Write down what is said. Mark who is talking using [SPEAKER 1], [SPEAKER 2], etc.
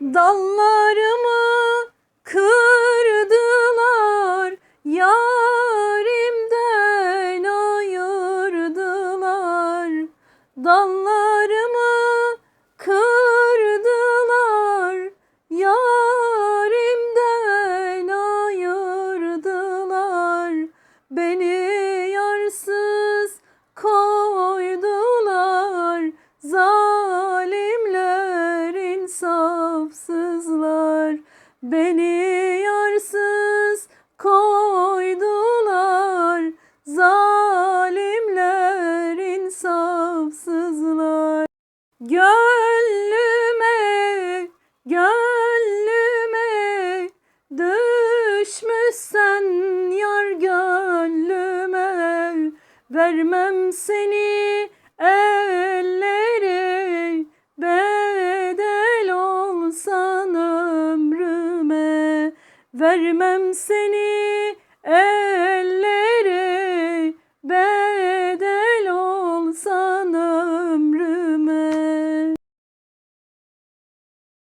[SPEAKER 1] Dallarımı kırdılar, yarimden ayırdılar. Dallarımı kırdılar, yarimden ayırdılar. Beni Beni yarsız koydular, zalimler insafsızlar. Gönlüme, gönlüme düşmüşsen yar gönlüme vermem seni vermem seni ellere